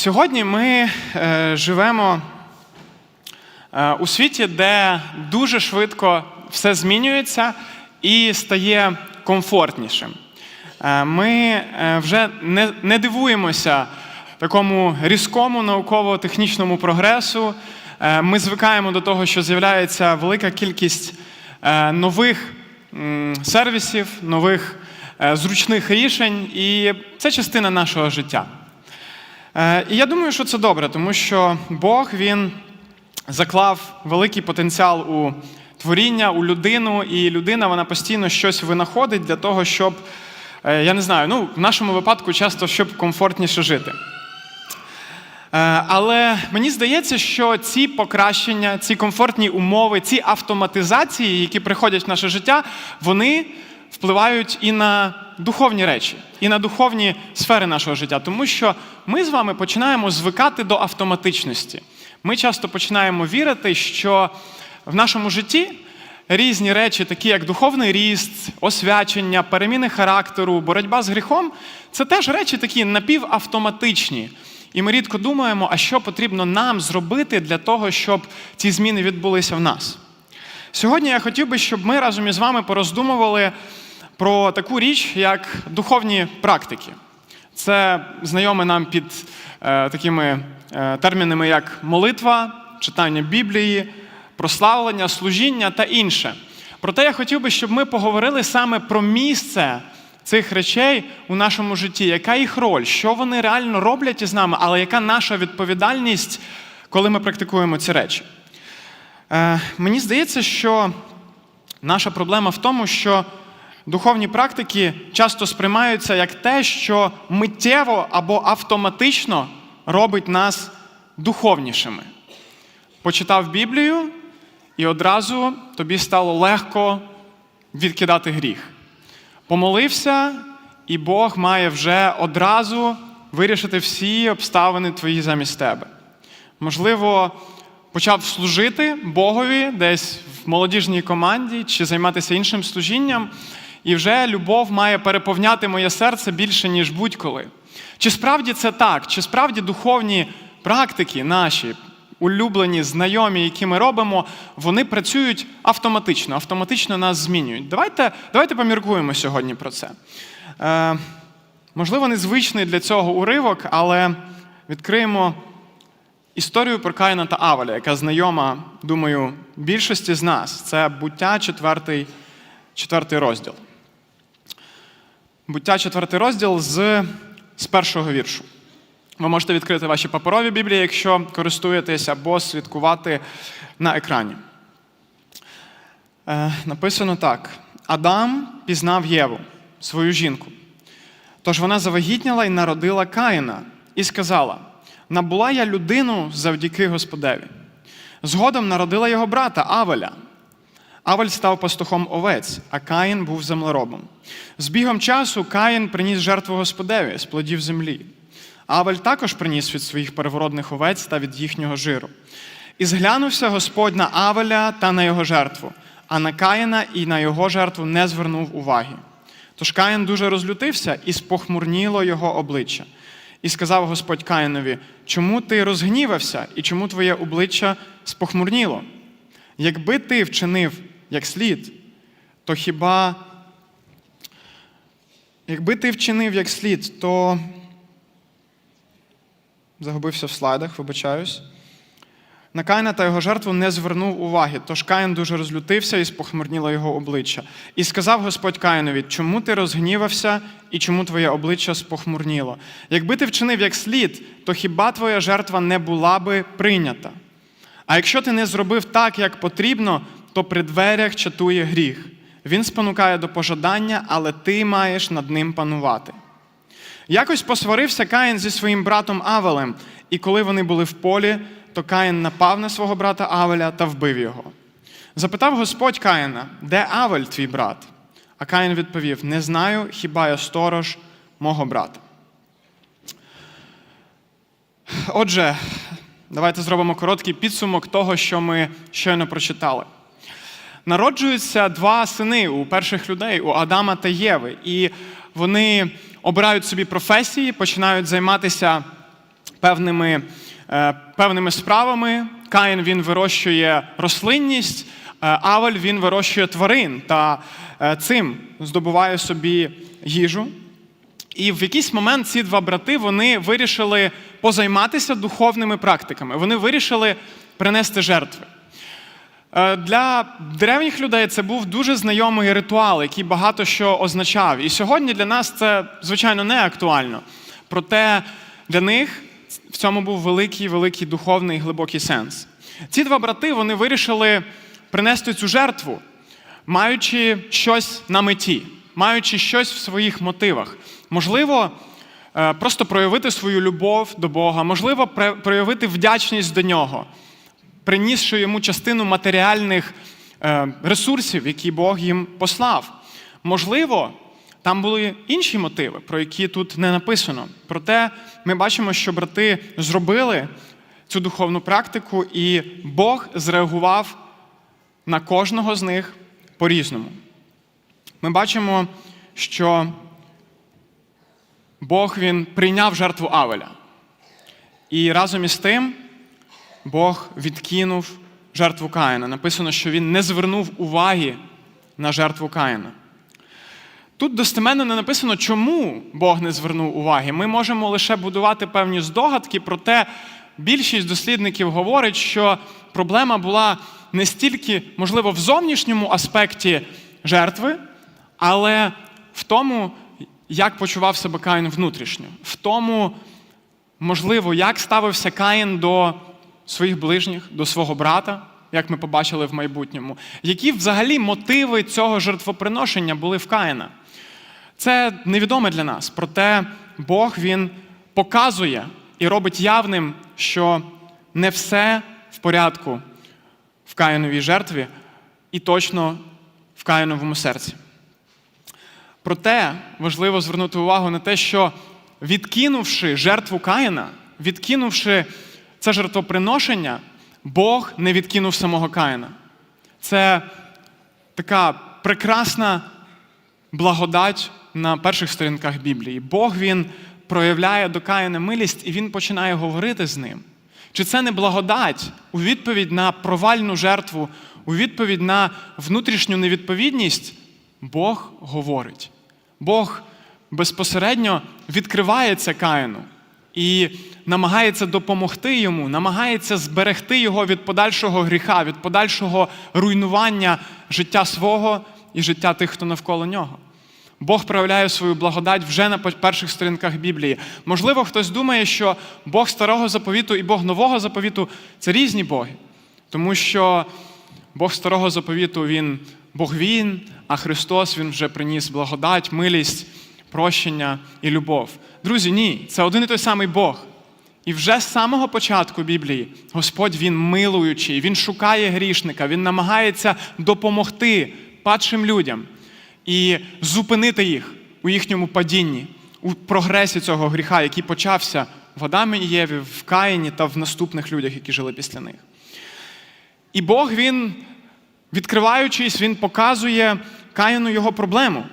Сьогодні ми е, живемо е, у світі, де дуже швидко все змінюється і стає комфортнішим. Е, ми вже не, дивуємося такому різкому науково-технічному прогресу. Ми звикаємо до того, що з'являється велика кількість нових сервісів, нових зручних рішень, і це частина нашого життя. Е, І я думаю, що це добре, тому що Бог він заклав великий потенціал у творіння, у людину, і людина вона постійно щось винаходить для того, щоб, е, я не знаю, ну, в нашому випадку часто щоб комфортніше жити. Е, Але мені здається, що ці покращення, ці комфортні умови, ці автоматизації, які приходять в наше життя, вони впливають і на духовні речі, і на духовні сфери нашого життя, тому що ми з вами починаємо звикати до автоматичності. Ми часто починаємо вірити, що в нашому житті різні речі, такі як духовний ріст, освячення, переміни характеру, боротьба з гріхом, це теж речі такі напівавтоматичні. І ми рідко думаємо, а що потрібно нам зробити для того, щоб ці зміни відбулися в нас. Сьогодні я хотів би, щоб ми разом із вами пороздумували про таку річ, як духовні практики. Це знайоме нам під е, такими е, термінами, як молитва, читання Біблії, прославлення, служіння та інше. Проте я хотів би, щоб ми поговорили саме про місце цих речей у нашому житті, яка їх роль, що вони реально роблять із нами, але яка наша відповідальність, коли ми практикуємо ці речі. Е, мені здається, що наша проблема в тому, що духовні практики часто сприймаються як те, що миттєво або автоматично робить нас духовнішими. Почитав Біблію, і одразу тобі стало легко відкидати гріх. Помолився, і Бог має вже одразу вирішити всі обставини твої замість тебе. Можливо, почав служити Богові десь в молодіжній команді чи займатися іншим служінням, і вже любов має переповняти моє серце більше, ніж будь-коли. Чи справді це так? Чи справді духовні практики наші, улюблені, знайомі, які ми робимо, вони працюють автоматично, автоматично нас змінюють? Давайте, давайте поміркуємо сьогодні про це. Е, можливо, незвичний для цього уривок, але відкриємо історію про Каїна та Авеля, яка знайома, думаю, більшості з нас. Це буття, четвертий, четвертий розділ. Буття, четвертий розділ з, з першого віршу. Ви можете відкрити ваші паперові біблії, якщо користуєтесь, або слідкувати на екрані. Е, написано так: Адам пізнав Єву, свою жінку. Тож вона завагітніла і народила Каїна, і сказала: Набула я людину завдяки Господеві. Згодом народила його брата Авеля. Авель став пастухом овець, а Каїн був землеробом. З бігом часу Каїн приніс жертву Господеві з плодів землі. Авель також приніс від своїх перевородних овець та від їхнього жиру. І зглянувся Господь на Авеля та на його жертву, а на Каїна і на його жертву не звернув уваги. Тож Каїн дуже розлютився і спохмурніло його обличчя. І сказав Господь Каїнові: чому ти розгнівався і чому твоє обличчя спохмурніло? Якби ти вчинив як слід, то хіба, якби ти вчинив як слід, то загубився в слайдах, вибачаюсь. На Каїна та його жертву не звернув уваги, тож Каїн дуже розлютився і спохмурніло його обличчя. І сказав Господь Каїнові, чому ти розгнівався і чому твоє обличчя спохмурніло? Якби ти вчинив як слід, то хіба твоя жертва не була би прийнята? А якщо ти не зробив так, як потрібно, то при дверях чатує гріх. Він спонукає до пожадання, але ти маєш над ним панувати. Якось посварився Каїн зі своїм братом Авелем, і коли вони були в полі, то Каїн напав на свого брата Авеля та вбив його. Запитав Господь Каїна, де Авель, твій брат? А Каїн відповів: Не знаю, хіба я сторож мого брата. Отже, давайте зробимо короткий підсумок того, що ми щойно прочитали. Народжуються два сини у перших людей, у Адама та Єви, і вони обирають собі професії, починають займатися певними, е, певними справами. Каїн він вирощує рослинність, е, Авель він вирощує тварин та е, цим здобуває собі їжу. І в якийсь момент ці два брати вони вирішили позайматися духовними практиками. Вони вирішили принести жертви. Е, Для древніх людей це був дуже знайомий ритуал, який багато що означав. І сьогодні для нас це, звичайно, не актуально. Проте для них в цьому був великий, великий духовний і глибокий сенс. Ці два брати вони вирішили принести цю жертву, маючи щось на меті, маючи щось в своїх мотивах. Можливо, е, просто проявити свою любов до Бога, можливо, проявити вдячність до нього принісши йому частину матеріальних е, ресурсів, які Бог їм послав. Можливо, там були інші мотиви, про які тут не написано. Проте ми бачимо, що брати зробили цю духовну практику, і Бог зреагував на кожного з них по-різному. Ми бачимо, що Бог він прийняв жертву Авеля. І разом із тим Бог відкинув жертву Каїна. Написано, що він не звернув уваги на жертву Каїна. Тут достеменно не написано, чому Бог не звернув уваги. Ми можемо лише будувати певні здогадки, проте більшість дослідників говорить, що проблема була не стільки, можливо, в зовнішньому аспекті жертви, але в тому, як почував себе Каїн внутрішньо, в тому, можливо, як ставився Каїн до своїх ближніх, до свого брата, як ми побачили в майбутньому, які взагалі мотиви цього жертвоприношення були в Каїна. Це невідоме для нас, проте Бог він показує і робить явним, що не все в порядку в Каїновій жертві і точно в Каїновому серці. Проте важливо звернути увагу на те, що відкинувши жертву Каїна, відкинувши це жертвоприношення, Бог не відкинув самого Каїна. Це така прекрасна благодать на перших сторінках Біблії. Бог він проявляє до Каїна милість і він починає говорити з ним. Чи це не благодать у відповідь на провальну жертву, у відповідь на внутрішню невідповідність? Бог говорить. Бог безпосередньо відкривається Каїну і намагається допомогти йому, намагається зберегти його від подальшого гріха, від подальшого руйнування життя свого і життя тих, хто навколо нього. Бог проявляє свою благодать вже на перших сторінках Біблії. Можливо, хтось думає, що Бог старого заповіту і Бог нового заповіту це різні боги, тому що Бог старого заповіту він Бог він, а Христос Він вже приніс благодать, милість, прощення і любов. Друзі, ні, це один і той самий Бог. І вже з самого початку Біблії Господь Він милуючий, Він шукає грішника, Він намагається допомогти падшим людям і зупинити їх у їхньому падінні, у прогресі цього гріха, який почався в Адамі і Єві, в Каїні та в наступних людях, які жили після них. І Бог, Він, відкриваючись, Він показує Каїну його проблему,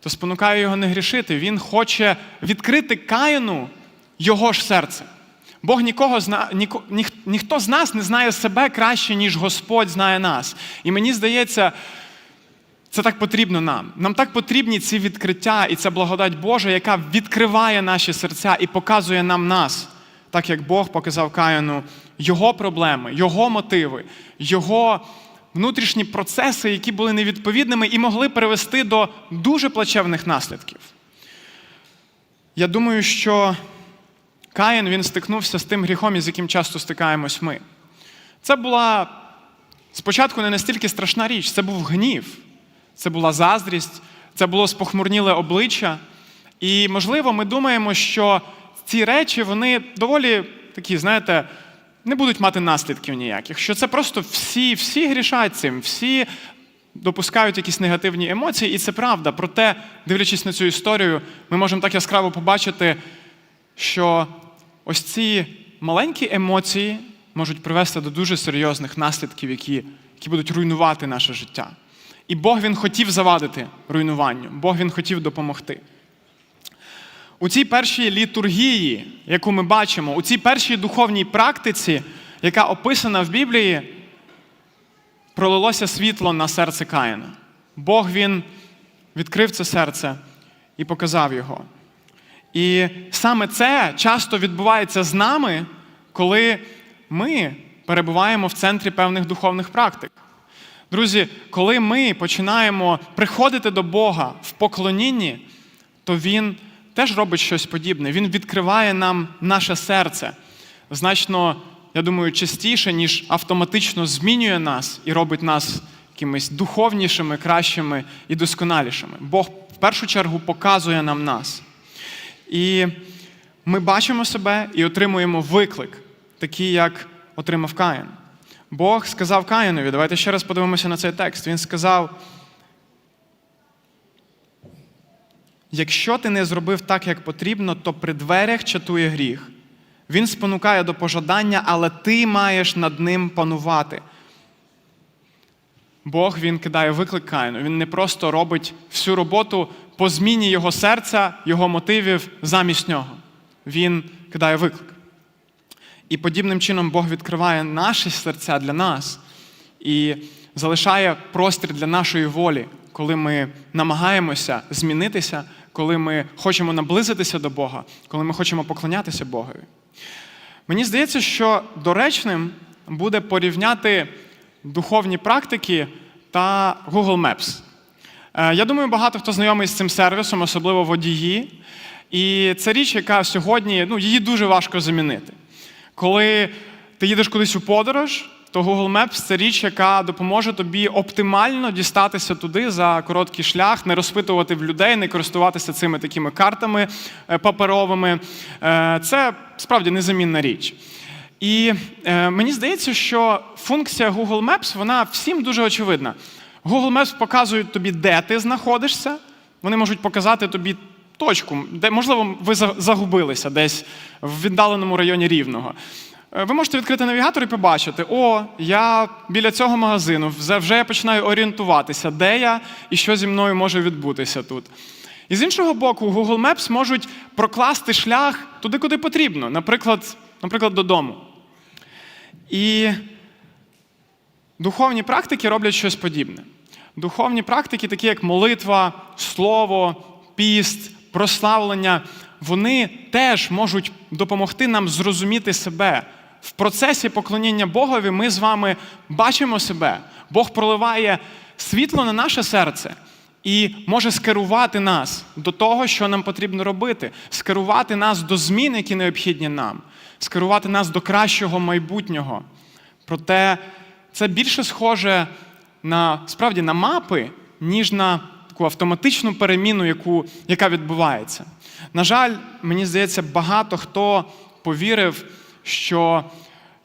то спонукає його не грішити. Він хоче відкрити Каїну його ж серце. Бог нікого зна... ніко... ніх... ніхто з нас не знає себе краще, ніж Господь знає нас. І мені здається, це так потрібно нам. Нам так потрібні ці відкриття і ця благодать Божа, яка відкриває наші серця і показує нам нас, так як Бог показав Каїну його проблеми, його мотиви, його внутрішні процеси, які були невідповідними і могли привести до дуже плачевних наслідків. Я думаю, що Каїн він стикнувся з тим гріхом, із яким часто стикаємось ми. Це була спочатку не настільки страшна річ, це був гнів, це була заздрість, це було спохмурніле обличчя. І, можливо, ми думаємо, що ці речі вони доволі такі, знаєте, не будуть мати наслідків ніяких. Що це просто всі, всі грішать цим, всі допускають якісь негативні емоції, і це правда. Проте, дивлячись на цю історію, ми можемо так яскраво побачити, що ось ці маленькі емоції можуть привести до дуже серйозних наслідків, які, які будуть руйнувати наше життя. І Бог він хотів завадити руйнуванню, Бог він хотів допомогти. У цій першій літургії, яку ми бачимо, у цій першій духовній практиці, яка описана в Біблії, пролилося світло на серце Каїна. Бог він відкрив це серце і показав його. І саме це часто відбувається з нами, коли ми перебуваємо в центрі певних духовних практик. Друзі, коли ми починаємо приходити до Бога в поклонінні, то Він теж робить щось подібне. Він відкриває нам наше серце значно, я думаю, частіше, ніж автоматично змінює нас і робить нас якимись духовнішими, кращими і досконалішими. Бог в першу чергу показує нам нас. І ми бачимо себе і отримуємо виклик, такий, як отримав Каїн. Бог сказав Каїнові, давайте ще раз подивимося на цей текст. Він сказав: якщо ти не зробив так, як потрібно, то при дверях чатує гріх. Він спонукає до пожадання, але ти маєш над ним панувати. Бог він кидає виклик Каїну. Він не просто робить всю роботу по зміні його серця, його мотивів замість нього. Він кидає виклик. І подібним чином Бог відкриває наші серця для нас і залишає простір для нашої волі, коли ми намагаємося змінитися, коли ми хочемо наблизитися до Бога, коли ми хочемо поклонятися Богові. Мені здається, що доречним буде порівняти духовні практики та Google Maps. Е, Я думаю, багато хто знайомий з цим сервісом, особливо водії. І це річ, яка сьогодні ну, її дуже важко замінити. Коли ти їдеш кудись у подорож, то Google Maps це річ, яка допоможе тобі оптимально дістатися туди за короткий шлях, не розпитувати в людей, не користуватися цими такими картами е, паперовими. Е, Це справді незамінна річ. І е, мені здається, що функція Google Maps вона всім дуже очевидна. Google Maps показують тобі, де ти знаходишся. Вони можуть показати тобі точку, де, можливо, ви загубилися десь в віддаленому районі Рівного. Е, Ви можете відкрити навігатор і побачити, о, я біля цього магазину, вже я починаю орієнтуватися, де я і що зі мною може відбутися тут. І з іншого боку, Google Maps можуть прокласти шлях туди, куди потрібно, наприклад, наприклад, додому. І духовні практики роблять щось подібне. Духовні практики, такі як молитва, слово, піст, прославлення, вони теж можуть допомогти нам зрозуміти себе. В процесі поклоніння Богові ми з вами бачимо себе. Бог проливає світло на наше серце і може скерувати нас до того, що нам потрібно робити, скерувати нас до змін, які необхідні нам, скерувати нас до кращого майбутнього. Проте це більше схоже на справді на мапи, ніж на таку автоматичну переміну, яку, яка відбувається. На жаль, мені здається, багато хто повірив, що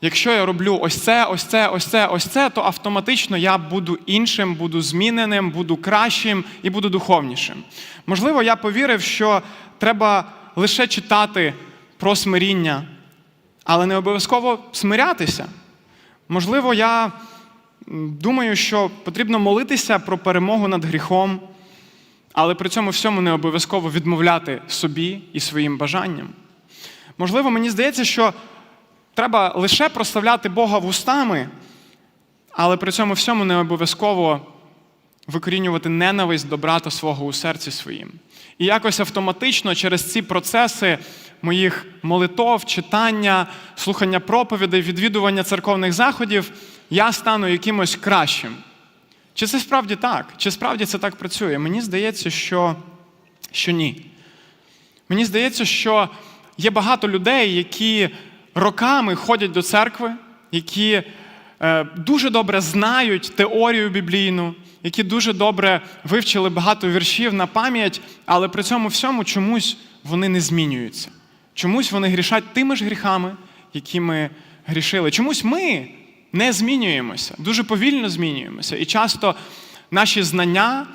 якщо я роблю ось це, ось це, ось це, ось це, то автоматично я буду іншим, буду зміненим, буду кращим і буду духовнішим. Можливо, я повірив, що треба лише читати про смиріння, але не обов'язково смирятися. Можливо, я думаю, що потрібно молитися про перемогу над гріхом, але при цьому всьому не обов'язково відмовляти собі і своїм бажанням. Можливо, мені здається, що треба лише прославляти Бога вустами, але при цьому всьому не обов'язково викорінювати ненависть до брата свого у серці своїм. І якось автоматично через ці процеси моїх молитов, читання, слухання проповідей, відвідування церковних заходів, я стану якимось кращим. Чи це справді так? Чи справді це так працює? Мені здається, що, що ні. Мені здається, що є багато людей, які роками ходять до церкви, які е, дуже добре знають теорію біблійну, які дуже добре вивчили багато віршів на пам'ять, але при цьому всьому чомусь вони не змінюються. Чомусь вони грішать тими ж гріхами, які ми грішили. Чомусь ми не змінюємося, дуже повільно змінюємося. І часто наші знання,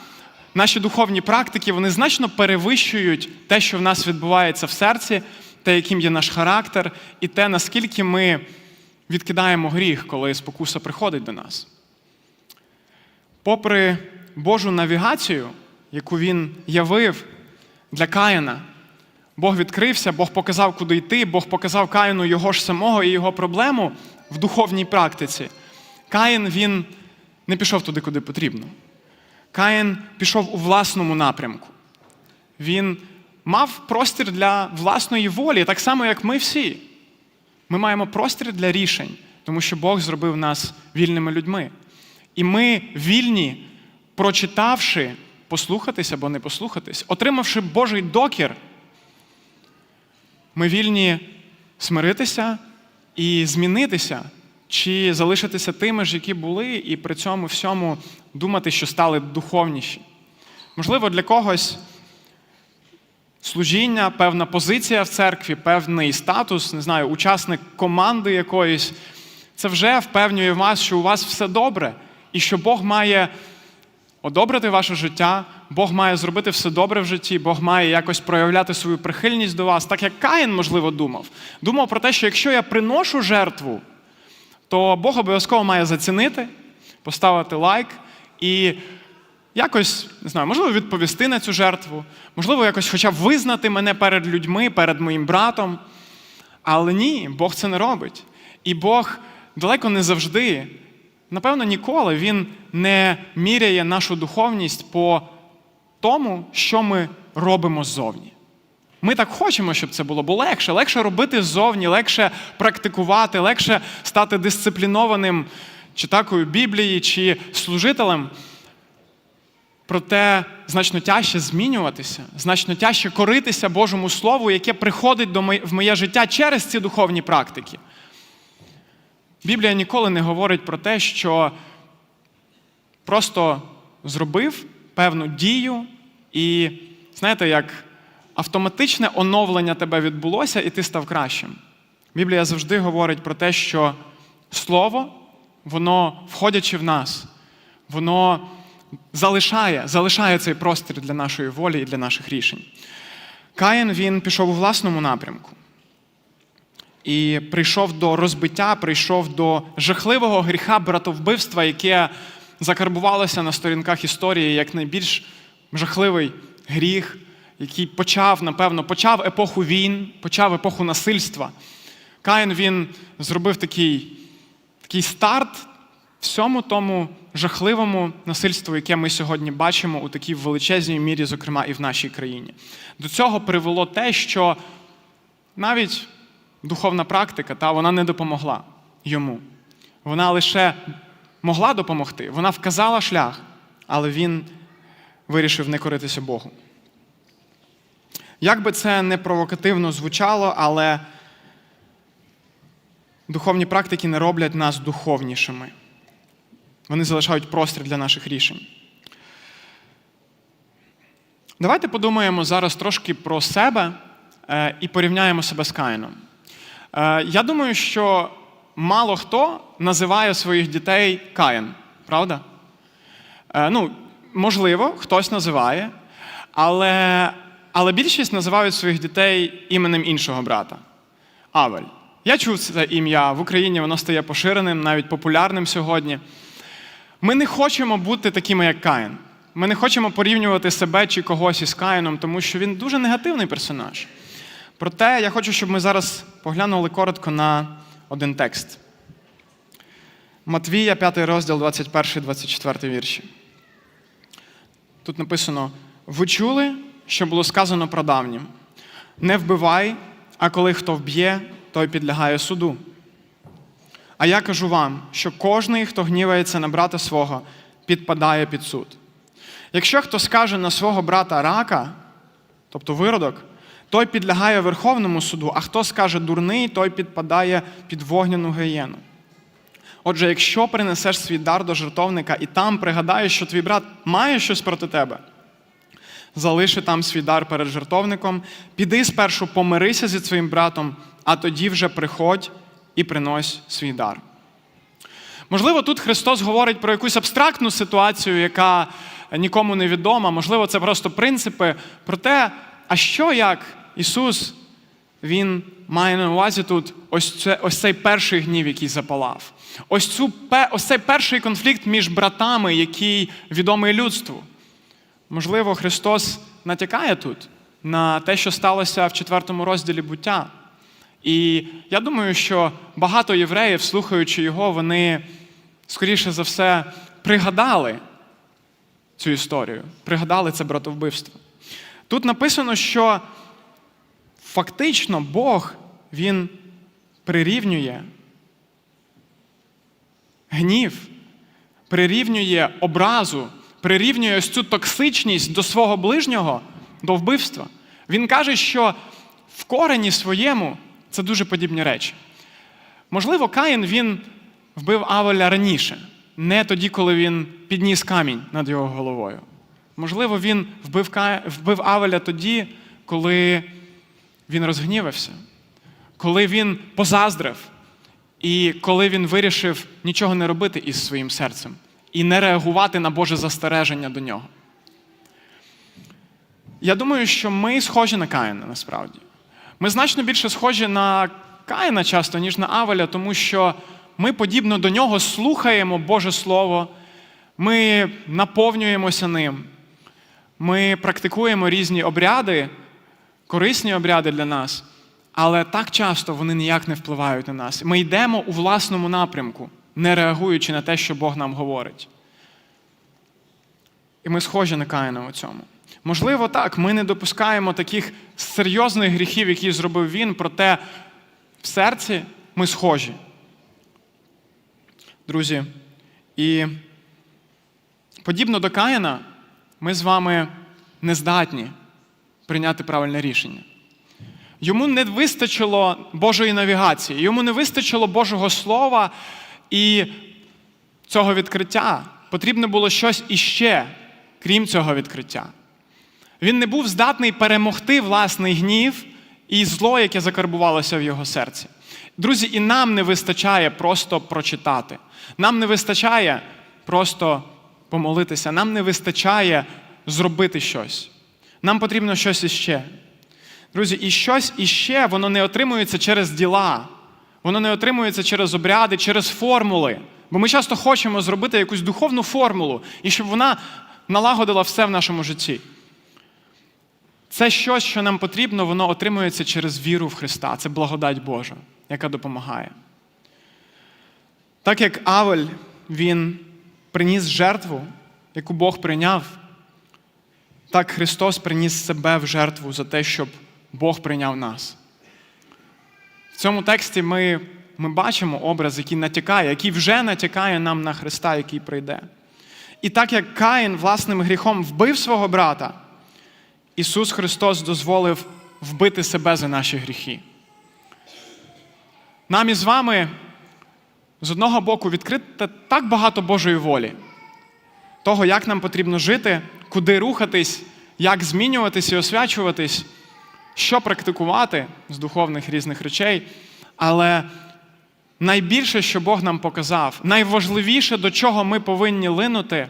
наші духовні практики, вони значно перевищують те, що в нас відбувається в серці, те, яким є наш характер, і те, наскільки ми відкидаємо гріх, коли спокуса приходить до нас. Попри Божу навігацію, яку він явив для Каїна, Бог відкрився, Бог показав, куди йти, Бог показав Каїну його ж самого і його проблему в духовній практиці. Каїн він не пішов туди, куди потрібно. Каїн пішов у власному напрямку. Він мав простір для власної волі, так само, як ми всі. Ми маємо простір для рішень, тому що Бог зробив нас вільними людьми. І ми вільні, прочитавши, послухатись або не послухатись, отримавши Божий докір, ми вільні смиритися і змінитися, чи залишитися тими ж, які були, і при цьому всьому думати, що стали духовніші. Можливо, для когось служіння, певна позиція в церкві, певний статус, не знаю, учасник команди якоїсь, це вже впевнює вас, що у вас все добре, і що Бог має одобрити ваше життя, Бог має зробити все добре в житті, Бог має якось проявляти свою прихильність до вас, так як Каїн, можливо, думав. Думав про те, що якщо я приношу жертву, то Бог обов'язково має зацінити, поставити лайк і якось, не знаю, можливо, відповісти на цю жертву, можливо, якось хоча б визнати мене перед людьми, перед моїм братом. Але ні, Бог це не робить. І Бог далеко не завжди, напевно, ніколи Він не міряє нашу духовність по тому, що ми робимо ззовні. Ми так хочемо, щоб це було, бо легше. Легше робити ззовні, легше практикувати, легше стати дисциплінованим читакою Біблії чи служителем. Проте значно тяжче змінюватися, значно тяжче коритися Божому Слову, яке приходить до моє- в моє життя через ці духовні практики. Біблія ніколи не говорить про те, що просто зробив певну дію, і знаєте, як автоматичне оновлення тебе відбулося, і ти став кращим. Біблія завжди говорить про те, що Слово, воно, входячи в нас, воно залишає, залишає цей простір для нашої волі і для наших рішень. Каїн він пішов у власному напрямку і прийшов до розбиття, прийшов до жахливого гріха братовбивства, яке закарбувалося на сторінках історії як найбільш жахливий гріх, який почав, напевно, почав епоху війн, почав епоху насильства. Каїн він зробив такий, такий старт всьому тому жахливому насильству, яке ми сьогодні бачимо у такій величезній мірі, зокрема і в нашій країні. До цього привело те, що навіть духовна практика, та, вона не допомогла йому. Вона лише могла допомогти, вона вказала шлях, але він вирішив не коритися Богу. Як би це не провокативно звучало, але духовні практики не роблять нас духовнішими. Вони залишають простір для наших рішень. Давайте подумаємо зараз трошки про себе е, і порівняємо себе з Каїном. Е, Я думаю, що мало хто називає своїх дітей Каїн, правда? Е, Ну, можливо, хтось називає, але, але більшість називають своїх дітей іменем іншого брата Авель. Я чув це ім'я в Україні, воно стає поширеним, навіть популярним сьогодні. Ми не хочемо бути такими, як Каїн. Ми не хочемо порівнювати себе чи когось із Каїном, тому що він дуже негативний персонаж. Проте я хочу, щоб ми зараз поглянули коротко на один текст. Матвія, 5 розділ, 21-24 вірші. Тут написано: ви чули, що було сказано про давнім. Не вбивай, а коли хто вб'є, той підлягає суду. А я кажу вам, що кожний, хто гнівається на брата свого, підпадає під суд. Якщо хто скаже на свого брата рака, тобто виродок, той підлягає Верховному суду, а хто скаже дурний, той підпадає під вогняну гієну. Отже, якщо принесеш свій дар до жертовника і там пригадаєш, що твій брат має щось проти тебе, залиши там свій дар перед жертовником, піди спершу помирися зі своїм братом, а тоді вже приходь і принось свій дар. Можливо, тут Христос говорить про якусь абстрактну ситуацію, яка нікому не відома. Можливо, це просто принципи про те, а що як Ісус, Він має на увазі тут ось, це, ось цей перший гнів, який запалав. Ось, цю, ось цей перший конфлікт між братами, який відомий людству. Можливо, Христос натякає тут на те, що сталося в четвертому розділі буття. І я думаю, що багато євреїв, слухаючи його, вони, скоріше за все, пригадали цю історію, пригадали це братовбивство. Тут написано, що фактично Бог він прирівнює гнів, прирівнює образу, прирівнює ось цю токсичність до свого ближнього, до вбивства. Він каже, що в корені своєму це дуже подібні речі. Можливо, Каїн він вбив Авеля раніше, не тоді, коли він підніс камінь над його головою. Можливо, він вбив, Ка... вбив Авеля тоді, коли він розгнівався, коли він позаздрив, і коли він вирішив нічого не робити із своїм серцем і не реагувати на Боже застереження до нього. Я думаю, що ми схожі на Каїна насправді. Ми значно більше схожі на Каїна часто, ніж на Авеля, тому що ми подібно до нього слухаємо Боже Слово, ми наповнюємося ним, ми практикуємо різні обряди, корисні обряди для нас, але так часто вони ніяк не впливають на нас. Ми йдемо у власному напрямку, не реагуючи на те, що Бог нам говорить. І ми схожі на Каїна у цьому. Можливо, так, ми не допускаємо таких серйозних гріхів, які зробив він, проте в серці ми схожі. Друзі, і подібно до Каїна, ми з вами не здатні прийняти правильне рішення. Йому не вистачило Божої навігації, йому не вистачило Божого Слова і цього відкриття. Потрібно було щось іще, крім цього відкриття. Він не був здатний перемогти власний гнів і зло, яке закарбувалося в його серці. Друзі, і нам не вистачає просто прочитати. Нам не вистачає просто помолитися, нам не вистачає зробити щось. Нам потрібно щось іще. Друзі, і щось іще воно не отримується через діла, воно не отримується через обряди, через формули. Бо ми часто хочемо зробити якусь духовну формулу, і щоб вона налагодила все в нашому житті. Це щось, що нам потрібно, воно отримується через віру в Христа. Це благодать Божа, яка допомагає. Так як Авель, він приніс жертву, яку Бог прийняв, так Христос приніс себе в жертву за те, щоб Бог прийняв нас. В цьому тексті ми, ми бачимо образ, який натякає, який вже натякає нам на Христа, який прийде. І так як Каїн власним гріхом вбив свого брата, Ісус Христос дозволив вбити себе за наші гріхи. Нам із вами з одного боку відкрите так багато Божої волі, того, як нам потрібно жити, куди рухатись, як змінюватись і освячуватись, що практикувати з духовних різних речей. Але найбільше, що Бог нам показав, найважливіше, до чого ми повинні линути,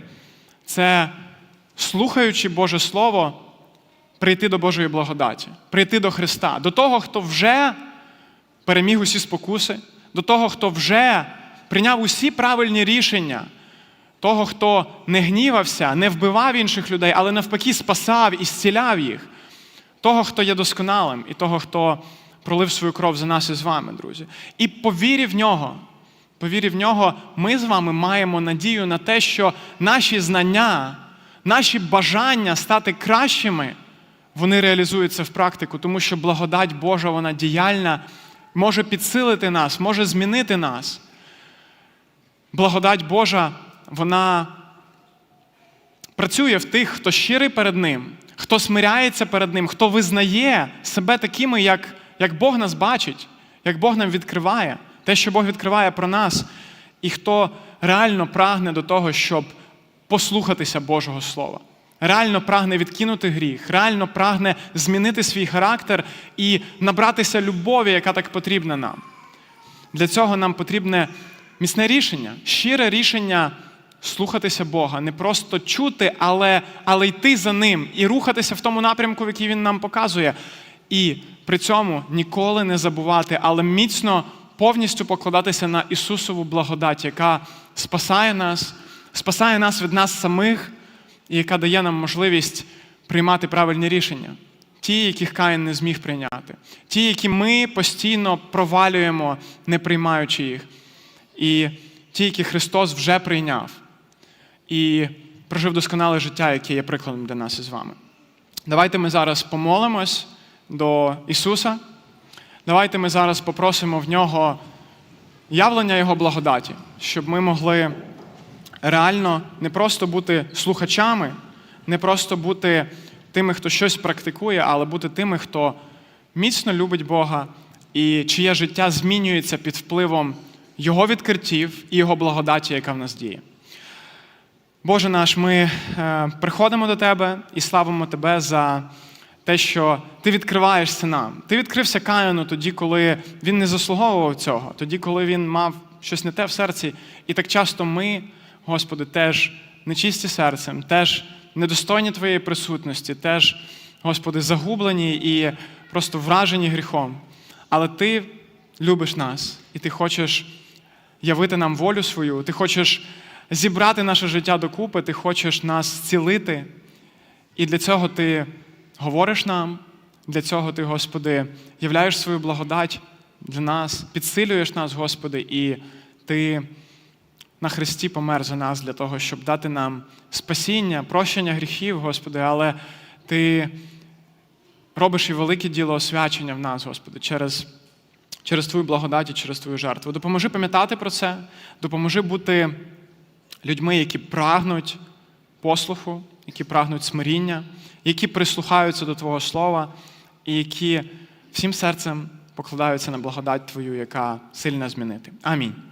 це слухаючи Боже Слово прийти до Божої благодаті, прийти до Христа, до того, хто вже переміг усі спокуси, до того, хто вже прийняв усі правильні рішення, того, хто не гнівався, не вбивав інших людей, але навпаки спасав і зціляв їх, того, хто є досконалим, і того, хто пролив свою кров за нас і з вами, друзі. І по вірі в нього. По вірі в нього, ми з вами маємо надію на те, що наші знання, наші бажання стати кращими вони реалізуються в практику, тому що благодать Божа, вона діяльна, може підсилити нас, може змінити нас. Благодать Божа, вона працює в тих, хто щирий перед Ним, хто смиряється перед Ним, хто визнає себе такими, як, як Бог нас бачить, як Бог нам відкриває, те, що Бог відкриває про нас, і хто реально прагне до того, щоб послухатися Божого Слова реально прагне відкинути гріх, реально прагне змінити свій характер і набратися любові, яка так потрібна нам. Для цього нам потрібне міцне рішення, щире рішення слухатися Бога, не просто чути, але, але йти за ним і рухатися в тому напрямку, в який Він нам показує. І при цьому ніколи не забувати, але міцно повністю покладатися на Ісусову благодать, яка спасає нас, спасає нас від нас самих і яка дає нам можливість приймати правильні рішення. ті, яких Каїн не зміг прийняти, ті, які ми постійно провалюємо, не приймаючи їх, і ті, які Христос вже прийняв і прожив досконале життя, яке є прикладом для нас із вами. Давайте ми зараз помолимось до Ісуса. Давайте ми зараз попросимо в нього явлення Його благодаті, щоб ми могли реально не просто бути слухачами, не просто бути тими, хто щось практикує, але бути тими, хто міцно любить Бога і чиє життя змінюється під впливом Його відкриттів і Його благодаті, яка в нас діє. Боже наш, ми е, приходимо до Тебе і славимо Тебе за те, що Ти відкриваєшся нам. Ти відкрився Каїну тоді, коли він не заслуговував цього, тоді, коли він мав щось не те в серці. І так часто ми, Господи, теж нечисті серцем, теж недостойні Твоєї присутності, теж, Господи, загублені і просто вражені гріхом. Але Ти любиш нас, і Ти хочеш явити нам волю свою, Ти хочеш зібрати наше життя докупи, Ти хочеш нас зцілити. І для цього Ти говориш нам, для цього Ти, Господи, являєш свою благодать для нас, підсилюєш нас, Господи, і Ти на Христі помер за нас для того, щоб дати нам спасіння, прощення гріхів, Господи, але Ти робиш і велике діло освячення в нас, Господи, через, через Твою благодать і через Твою жертву. Допоможи пам'ятати про це, допоможи бути людьми, які прагнуть послуху, які прагнуть смиріння, які прислухаються до Твого Слова і які всім серцем покладаються на благодать Твою, яка сильна змінити. Амінь.